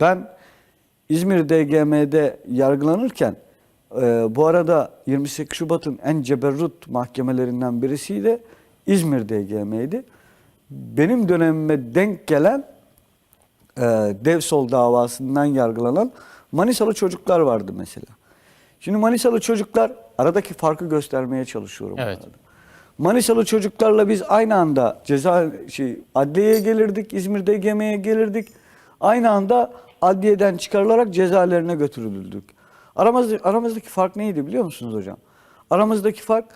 Ben İzmir DGM'de yargılanırken e, bu arada 28 Şubat'ın en ceberrut mahkemelerinden birisi de İzmir DGM'ydi. Benim dönemime denk gelen e, Devsol davasından yargılanan Manisalı çocuklar vardı mesela. Şimdi Manisalı çocuklar aradaki farkı göstermeye çalışıyorum. Evet. arada. Manisalı çocuklarla biz aynı anda ceza şey adliyeye gelirdik, İzmir DGM'ye gelirdik. Aynı anda adliyeden çıkarılarak cezalarına götürüldük. Aramızda, aramızdaki fark neydi biliyor musunuz hocam? Aramızdaki fark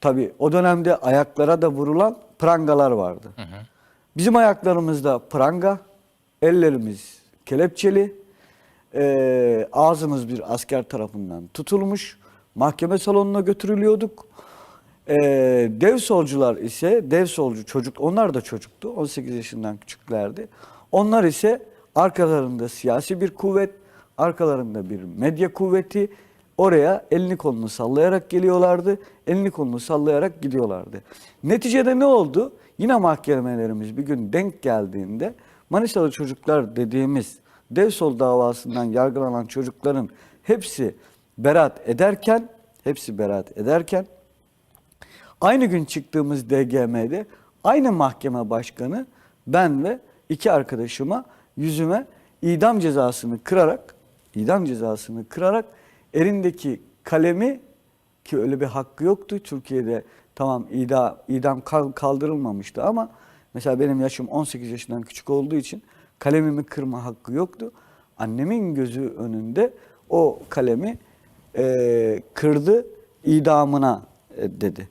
tabii o dönemde ayaklara da vurulan prangalar vardı. Bizim ayaklarımızda pranga, ellerimiz kelepçeli, eee, ağzımız bir asker tarafından tutulmuş, mahkeme salonuna götürülüyorduk. Eee dev solcular ise, dev solcu çocuk, onlar da çocuktu, 18 yaşından küçüklerdi. Onlar ise arkalarında siyasi bir kuvvet, arkalarında bir medya kuvveti, oraya elini kolunu sallayarak geliyorlardı, elini kolunu sallayarak gidiyorlardı. Neticede ne oldu? Yine mahkemelerimiz bir gün denk geldiğinde Manisalı çocuklar dediğimiz dev sol davasından yargılanan çocukların hepsi beraat ederken, hepsi beraat ederken Aynı gün çıktığımız DGM'de aynı mahkeme başkanı ben ve iki arkadaşıma yüzüme idam cezasını kırarak idam cezasını kırarak elindeki kalemi ki öyle bir hakkı yoktu. Türkiye'de tamam idam, idam kal- kaldırılmamıştı ama mesela benim yaşım 18 yaşından küçük olduğu için kalemimi kırma hakkı yoktu. Annemin gözü önünde o kalemi eee, kırdı idamına e, dedi.